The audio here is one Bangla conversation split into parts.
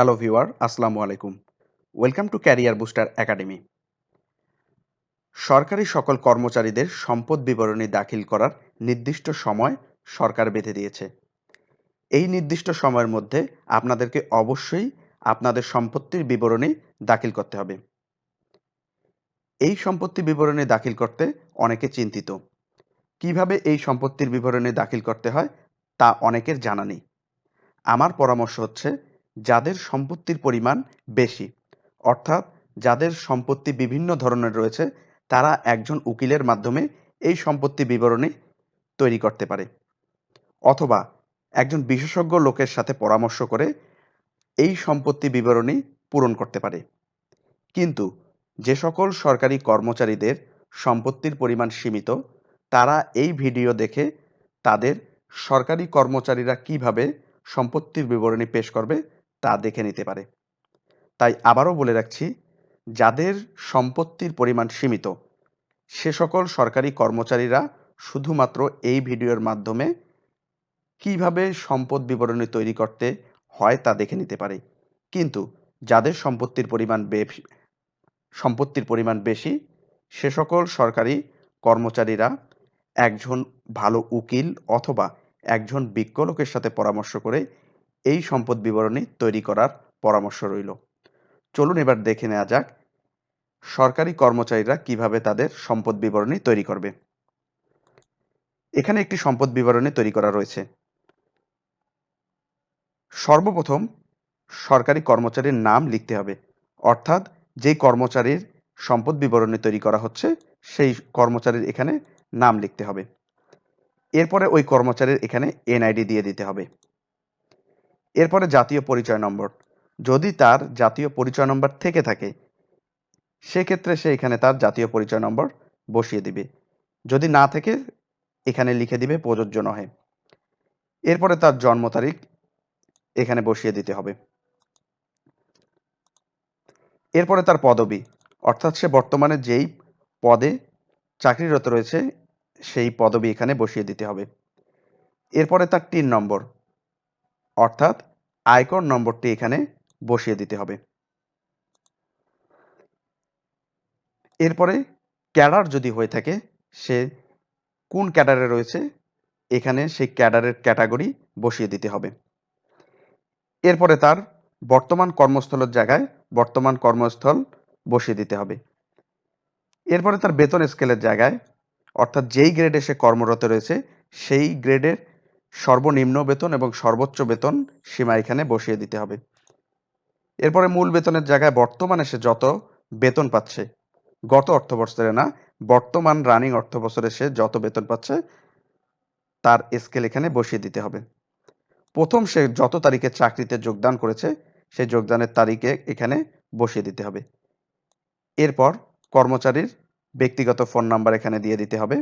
হ্যালো ভিউয়ার আসসালামু আলাইকুম welcome to career booster academy সরকারি সকল কর্মচারীদের সম্পদ বিবরণী দাখিল করার নির্দিষ্ট সময় সরকার বেঁধে দিয়েছে। এই নির্দিষ্ট সময়ের মধ্যে আপনাদেরকে অবশ্যই আপনাদের সম্পত্তির বিবরণী দাখিল করতে হবে। এই সম্পত্তি বিবরণী দাখিল করতে অনেকে চিন্তিত। কীভাবে এই সম্পত্তির বিবরণী দাখিল করতে হয় তা অনেকের জানা নেই। আমার পরামর্শ হচ্ছে যাদের সম্পত্তির পরিমাণ বেশি, অর্থাৎ যাদের সম্পত্তি বিভিন্ন ধরনের রয়েছে, তারা একজন উকিলের মাধ্যমে এই সম্পত্তি বিবরণী তৈরি করতে পারে। অথবা একজন বিশেষজ্ঞ লোকের সাথে পরামর্শ করে এই সম্পত্তি বিবরণী পূরণ করতে পারে। কিন্তু যে সকল সরকারি কর্মচারীদের সম্পত্তির পরিমাণ সীমিত, তারা এই ভিডিও দেখে তাদের সরকারি কর্মচারীরা কীভাবে সম্পত্তির বিবরণী পেশ করবে তা দেখে নিতে পারে। তাই আবারও বলে রাখছি, যাদের সম্পত্তির পরিমাণ সীমিত, সে সকল সরকারি কর্মচারীরা শুধুমাত্র এই ভিডিওর মাধ্যমে কীভাবে সম্পদ বিবরণী তৈরি করতে হয় তা দেখে নিতে পারে। কিন্তু যাদের সম্পত্তির পরিমাণ বেশি, সম্পত্তির পরিমাণ বেশি, সে সকল সরকারি কর্মচারীরা একজন ভালো উকিল অথবা একজন বিজ্ঞ লোকের সাথে পরামর্শ করে এই সম্পদ বিবরণী তৈরি করার পরামর্শ রইল। চলুন এবার দেখে নেওয়া যাক সরকারি কর্মচারীরা কীভাবে তাদের সম্পদ বিবরণী তৈরি করবে। এখানে একটি সম্পদ বিবরণী তৈরি করা রয়েছে। সর্বপ্রথম সরকারি কর্মচারীর নাম লিখতে হবে। অর্থাৎ যেই কর্মচারীর সম্পদ বিবরণী তৈরি করা হচ্ছে, সেই কর্মচারীর এখানে নাম লিখতে হবে। এরপরে ওই কর্মচারীর এখানে এনআইডি দিয়ে দিতে হবে। এরপরে জাতীয় পরিচয় নম্বর। যদি তার জাতীয় পরিচয় নম্বর থেকে থাকে, সেক্ষেত্রে সে এখানে তার জাতীয় পরিচয় নম্বর বসিয়ে দিবে। যদি না থেকে, এখানে লিখে দিবে, প্রযোজ্য নহে। এরপরে তার জন্ম তারিখ এখানে বসিয়ে দিতে হবে। এরপরে তার পদবি। অর্থাৎ সে বর্তমানে যেই পদে চাকরিরত রয়েছে, সেই পদবি এখানে বসিয়ে দিতে হবে। এরপরে তার টিন নম্বর। অর্থাৎ আয়কর নম্বরটি এখানে বসিয়ে দিতে হবে। এরপরে ক্যাডার যদি হয়ে থাকে, সে কোন ক্যাডারে রয়েছে, এখানে সেই ক্যাডারের ক্যাটাগরি বসিয়ে দিতে হবে। এরপরে তার বর্তমান কর্মস্থলের জায়গায় বর্তমান কর্মস্থল বসিয়ে দিতে হবে। এরপরে তার বেতন স্কেলের জায়গায়, অর্থাৎ যেই গ্রেডে সে কর্মরত রয়েছে, সেই গ্রেডের সর্বনিম্ন বেতন এবং সর্বোচ্চ বেতন সীমা এখানে বসিয়ে দিতে হবে। এরপরে মূল বেতনের জায়গায় বর্তমানে সে যত বেতন পাচ্ছে, গত অর্থ বছরে না, বর্তমান রানিং অর্থ বছরে সে যত বেতন পাচ্ছে, তার স্কেল এখানে বসিয়ে দিতে হবে। প্রথম সে যত তারিখে চাকরিতে যোগদান করেছে, সেই যোগদানের তারিখে এখানে বসিয়ে দিতে হবে। এরপর কর্মচারীর ব্যক্তিগত ফোন নাম্বার এখানে দিয়ে দিতে হবে।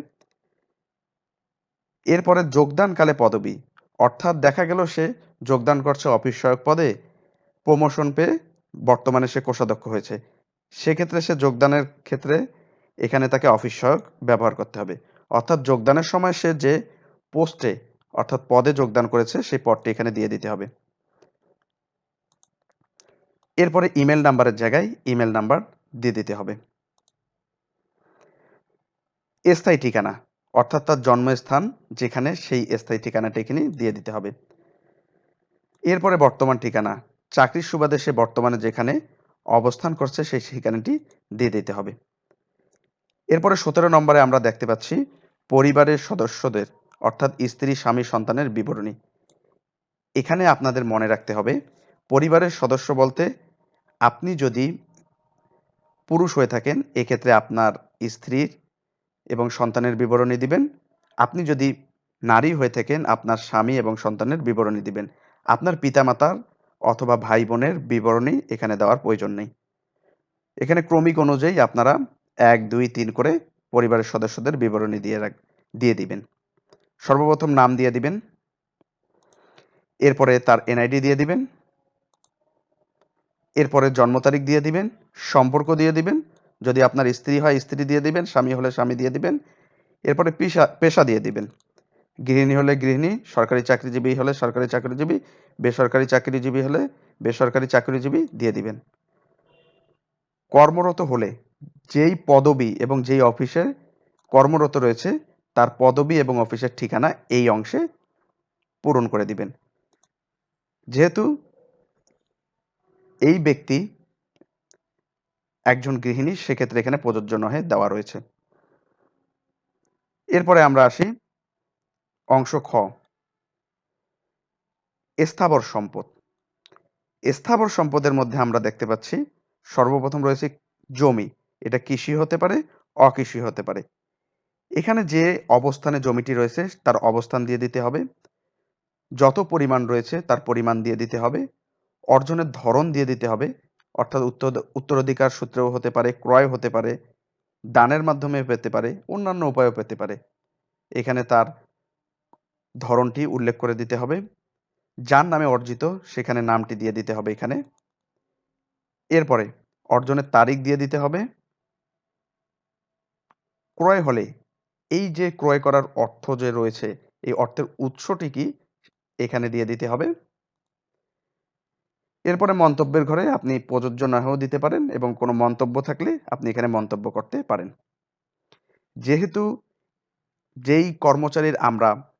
এরপরে যোগদানকালে পদবি। অর্থাৎ দেখা গেল সে যোগদান করছে অফিস সহায়ক পদে, প্রমোশন পেয়ে বর্তমানে সে কোষাধ্যক্ষ হয়েছে। সেক্ষেত্রে সে যোগদানের ক্ষেত্রে এখানে তাকে অফিস সহায়ক ব্যবহার করতে হবে। অর্থাৎ যোগদানের সময় সে যে পোস্টে, অর্থাৎ পদে যোগদান করেছে, সেই পদটি এখানে দিয়ে দিতে হবে। এরপরে ইমেল নাম্বারের জায়গায় ইমেল নাম্বার দিয়ে দিতে হবে। স্থায়ী ঠিকানা। অর্থাৎ তার জন্মস্থান যেখানে সেই স্থায়ী ঠিকানাটা এখানে দিয়ে দিতে হবে। এরপরে বর্তমান ঠিকানা। চাকরির সুবাদে সে বর্তমানে যেখানে অবস্থান করছে সেই ঠিকানাটি দিয়ে দিতে হবে। এরপরে সতেরো নম্বরে আমরা দেখতে পাচ্ছি পরিবারের সদস্যদের, অর্থাৎ স্ত্রী, স্বামী, সন্তানের বিবরণী। এখানে আপনাদের মনে রাখতে হবে, পরিবারের সদস্য বলতে আপনি যদি পুরুষ হয়ে থাকেন, এক্ষেত্রে আপনার স্ত্রীর এবং সন্তানের বিবরণী দিবেন। আপনি যদি নারী হয়ে থাকেন, আপনার স্বামী এবং সন্তানের বিবরণী দিবেন। আপনার পিতামাতার অথবা ভাই বোনের বিবরণী এখানে দেওয়ার প্রয়োজন নেই। এখানে ক্রমিক অনুযায়ী আপনারা এক, দুই, তিন করে পরিবারের সদস্যদের বিবরণী দিয়ে রাখ, দিয়ে দিবেন। সর্বপ্রথম নাম দিয়ে দিবেন। এরপরে তার এনআইডি দিয়ে দিবেন। এরপরে জন্ম তারিখ দিয়ে দিবেন। সম্পর্ক দিয়ে দিবেন। যদি আপনার স্ত্রী হয়, স্ত্রী দিয়ে দিবেন, স্বামী হলে স্বামী দিয়ে দিবেন, এরপরে পেশা পেশা দিয়ে দিবেন। গৃহিণী হলে গৃহিণী, সরকারি চাকরিজীবী হলে সরকারি চাকরিজীবী, বেসরকারি চাকরিজীবী হলে বেসরকারি চাকরিজীবী দিয়ে দিবেন। কর্মরত হলে যেই পদবি এবং যেই অফিসে কর্মরত রয়েছে, তার পদবি এবং অফিসের ঠিকানা এই অংশে পূরণ করে দিবেন। যেহেতু এই ব্যক্তি একজন গৃহিণী সেক্ষেত্রে এখানে প্রযোজ্য নহে, দেওয়া রয়েছে। এরপরে আমরা আসি অংশ খ। স্থাবর সম্পদ। স্থাবর সম্পদের মধ্যে আমরা দেখতে পাচ্ছি, সর্বপ্রথম রয়েছে জমি। এটা কৃষি হতে পারে, অকৃষি হতে পারে। এখানে যে অবস্থানে জমিটি রয়েছে, তার অবস্থান দিয়ে দিতে হবে। যত পরিমাণ রয়েছে, তার পরিমাণ দিয়ে দিতে হবে। অর্জনের ধরন দিয়ে দিতে হবে। অর্থাৎ উত্তর, উত্তরাধিকার সূত্রেও হতে পারে, ক্রয় হতে পারে, দানের মাধ্যমে পেতে পারে, অন্যান্য উপায়ও পেতে পারে। এখানে তার ধরনটি উল্লেখ করে দিতে হবে। যার নামে অর্জিত, সেখানে নামটি দিয়ে দিতে হবে এখানে। এরপরে অর্জনের তারিখ দিয়ে দিতে হবে। ক্রয় হলে এই যে ক্রয় করার অর্থ যে রয়েছে, এই অর্থের উৎসটি কি, এখানে দিয়ে দিতে হবে। এরপরে মন্তব্যের ঘরে আপনি প্রযোজ্য না হয়েও দিতে পারেন এবং কোনো মন্তব্য থাকলে আপনি এখানে মন্তব্য করতে পারেন। যেহেতু যেই কর্মচারীর আমরা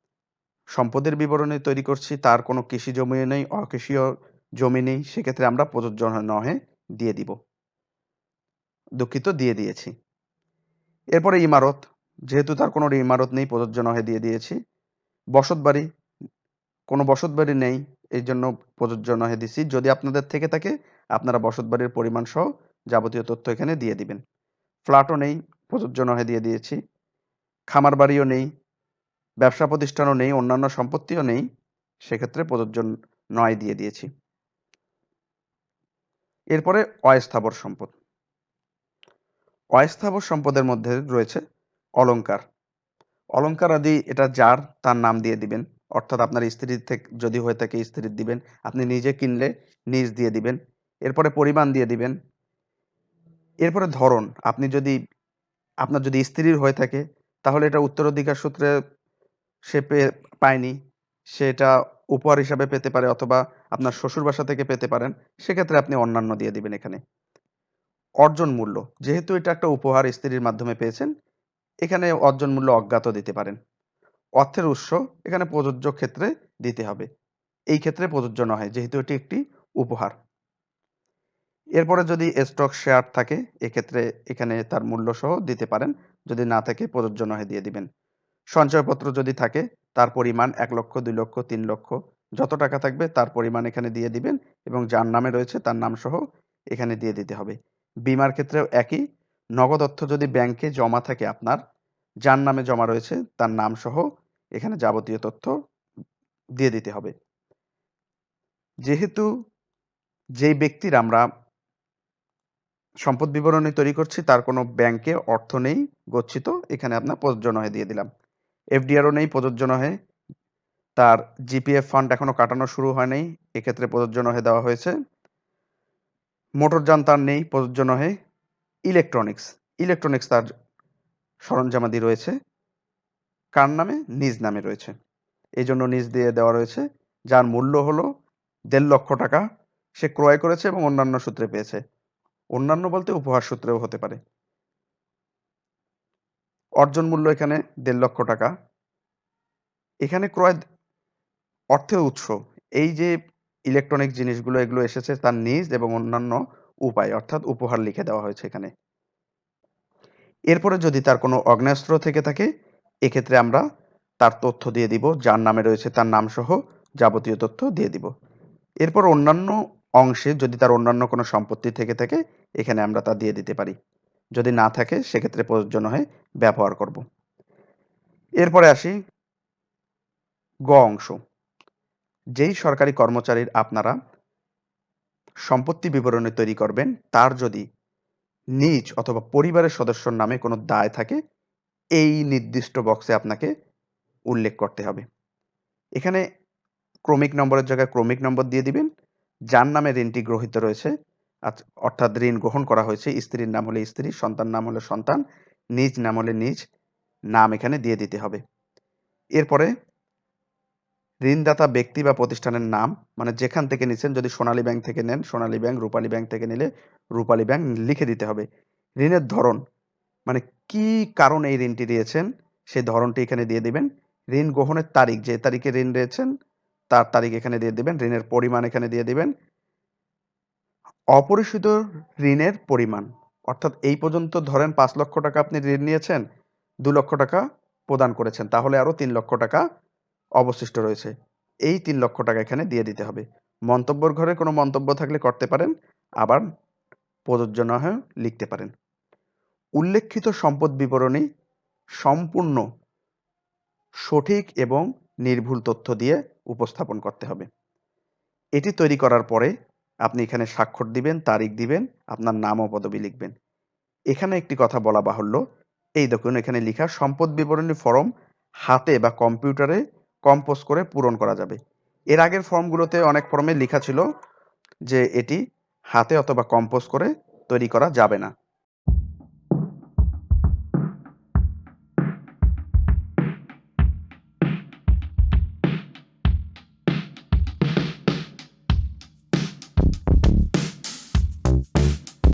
সম্পদের বিবরণী তৈরি করছি, তার কোনো কৃষি জমি নেই, অকৃষিও জমি নেই, সেক্ষেত্রে আমরা প্রযোজ্য নহে দিয়ে দিব। দুঃখিত, দিয়ে দিয়েছি। এরপরে ইমারত, যেহেতু তার কোনো ইমারত নেই, প্রযোজ্য নহে দিয়ে দিয়েছি। বসত বাড়ি কোনো বসত বাড়ি নেই এই জন্য প্রযোজ্য নহে দিছি। যদি আপনাদের থেকে থাকে, আপনারা বসত বাড়ির পরিমাণ সহ যাবতীয় তথ্য এখানে দিয়ে দিবেন। ফ্ল্যাটও নেই, প্রযোজ্য নহে দিয়ে দিয়েছি। খামার বাড়িও নেই, ব্যবসা প্রতিষ্ঠানও নেই, অন্যান্য সম্পত্তিও নেই, সেক্ষেত্রে প্রযোজ্য নয় দিয়ে দিয়েছি। এরপরে অস্থাবর সম্পদ। অস্থাবর সম্পদের মধ্যে রয়েছে অলংকার। অলংকার আদি এটা যার, তার নাম দিয়ে দিবেন। অর্থাৎ আপনার স্ত্রীর থেকে, যদি হয়ে থাকে স্ত্রীর দিবেন, আপনি নিজে কিনলে নিজ দিয়ে দিবেন, এরপরে পরিমাণ দিয়ে দিবেন। এরপরে ধরন, আপনি যদি, আপনার যদি স্ত্রীর হয়ে থাকে, তাহলে এটা উত্তরাধিকার সূত্রে সে পায়নি সেটা উপহার হিসাবে পেতে পারে অথবা আপনার শ্বশুর বাসা থেকে পেতে পারেন, সেক্ষেত্রে আপনি অন্যান্য দিয়ে দিবেন এখানে। অর্জন মূল্য, যেহেতু এটা একটা উপহার স্ত্রীর মাধ্যমে পেয়েছেন, এখানে অর্জন মূল্য অজ্ঞাত দিতে পারেন। অর্থের উৎস এখানে প্রযোজ্য ক্ষেত্রে দিতে হবে। এই ক্ষেত্রে প্রযোজ্য নয়, যেহেতু এটি একটি উপহার। এরপরে যদি স্টক শেয়ার থাকে, এক্ষেত্রে এখানে তার মূল্য সহ দিতে পারেন। যদি না থাকে, প্রযোজ্য নয় দিয়ে দিবেন। সঞ্চয়পত্র যদি থাকে, তার পরিমাণ এক লক্ষ, দুই লক্ষ, তিন লক্ষ, যত টাকা থাকবে তার পরিমাণ এখানে দিয়ে দিবেন এবং যার নামে রয়েছে তার নাম সহ এখানে দিয়ে দিতে হবে। বিমার ক্ষেত্রেও একই। নগদ অর্থ যদি ব্যাংকে জমা থাকে আপনার, যার নামে জমা রয়েছে তার নাম সহ এখানে যাবতীয় তথ্য দিয়ে দিতে হবে। যেহেতু যেই ব্যক্তির আমরা সম্পদ বিবরণী তৈরি করছি, তার কোনো ব্যাংকে অর্থ নেই, গচ্ছিত, এখানে আপনার প্রযোজ্য নহে দিয়ে দিলাম। এফডিআরও নেই, প্রযোজ্য নহে। তার জিপিএফ ফান্ড এখনও কাটানো শুরু হয় নাই, এক্ষেত্রে প্রযোজ্য নহে দেওয়া হয়েছে। মোটরযান তার নেই, প্রযোজ্য নহে। ইলেকট্রনিক্স ইলেকট্রনিক্স তার সরঞ্জামাদি রয়েছে। কার নামে? নিজ নামে রয়েছে। এই জন্য নিজ দিয়ে দেওয়া রয়েছে, যার মূল্য হলো দেড় লক্ষ টাকা সে ক্রয় করেছে এবং অন্যান্য সূত্রে পেয়েছে। অন্যান্য বলতে উপহার সূত্রেও হতে পারে। অর্জন মূল্য এখানে দেড় লক্ষ টাকা। এখানে ক্রয় অর্থের উৎস। এই যে ইলেকট্রনিক জিনিসগুলো, এগুলো এসেছে তার নিজ এবং অন্যান্য উপায়, অর্থাৎ উপহার লিখে দেওয়া হয়েছে এখানে। এরপরে যদি তার কোনো অগ্নেয়াস্ত্র থেকে থাকে এক্ষেত্রে আমরা তার তথ্য দিয়ে দিব, যার নামে রয়েছে তার নাম সহ যাবতীয় তথ্য দিয়ে দিব। এরপর অন্যান্য অংশে যদি তার অন্যান্য কোনো সম্পত্তি থেকে থাকে, এখানে আমরা তা দিয়ে দিতে পারি। যদি না থাকে, সেক্ষেত্রে প্রযোজ্য নয় ব্যবহার করব। এরপরে আসি গ অংশ। যেই সরকারি কর্মচারীর আপনারা সম্পত্তি বিবরণী তৈরি করবেন, তার যদি নিজ অথবা পরিবারের সদস্যর নামে কোনো দায় থাকে এই নির্দিষ্ট বক্সে আপনাকে উল্লেখ করতে হবে। এখানে ক্রমিক নম্বরের জায়গায় ক্রমিক নম্বর দিয়ে দিবেন। যার নামে ঋণটি গ্রহীত রয়েছে। অর্থাৎ ঋণ গ্রহণ করা হয়েছে। স্ত্রীর নাম হলে স্ত্রী, সন্তান নাম হলে সন্তান, নিজ নাম হলে নিজ নাম এখানে দিয়ে দিতে হবে। এরপরে ঋণদাতা ব্যক্তি বা প্রতিষ্ঠানের নাম মানে যেখান থেকে নিচ্ছেন যদি সোনালী ব্যাংক থেকে নেন, সোনালী ব্যাংক, রূপালী ব্যাংক থেকে নিলে রূপালী ব্যাংক লিখে দিতে হবে। ঋণের ধরন মানে কি কারণে এই ঋণটি দিয়েছেন? সেই ধরনটি এখানে দিয়ে দিবেন। ঋণ গ্রহণের তারিখ, যে তারিখে ঋণ দিয়েছেন, তার তারিখ এখানে দিয়ে দিবেন। ঋণের পরিমাণ এখানে দিয়ে দিবেন। অপরিশোধিত ঋণের পরিমাণ। অর্থাৎ এই পর্যন্ত ধরেন পাঁচ লক্ষ টাকা আপনি ঋণ নিয়েছেন, দু লক্ষ টাকা প্রদান করেছেন, তাহলে আরও তিন লক্ষ টাকা অবশিষ্ট রয়েছে। এই তিন লক্ষ টাকা এখানে দিয়ে দিতে হবে। মন্তব্যর ঘরে কোনো মন্তব্য থাকলে করতে পারেন, আবার প্রযোজ্য না হয়ে লিখতে পারেন। উল্লেখিত সম্পদ বিবরণী সম্পূর্ণ, সঠিক এবং নির্ভুল তথ্য দিয়ে উপস্থাপন করতে হবে। এটি তৈরি করার পরে আপনি এখানে স্বাক্ষর দিবেন, তারিখ দিবেন, আপনার নাম ও পদবি লিখবেন। এখানে একটি কথা বলা বাহুল্য, এই দেখুন এখানে লেখা, সম্পদ বিবরণী ফর্ম হাতে বা কম্পিউটারে কম্পোজ করে পূরণ করা যাবে। এর আগের ফর্মগুলোতে অনেক ফর্মে লেখা ছিল যে এটি হাতে অথবা কম্পোজ করে তৈরি করা যাবে না।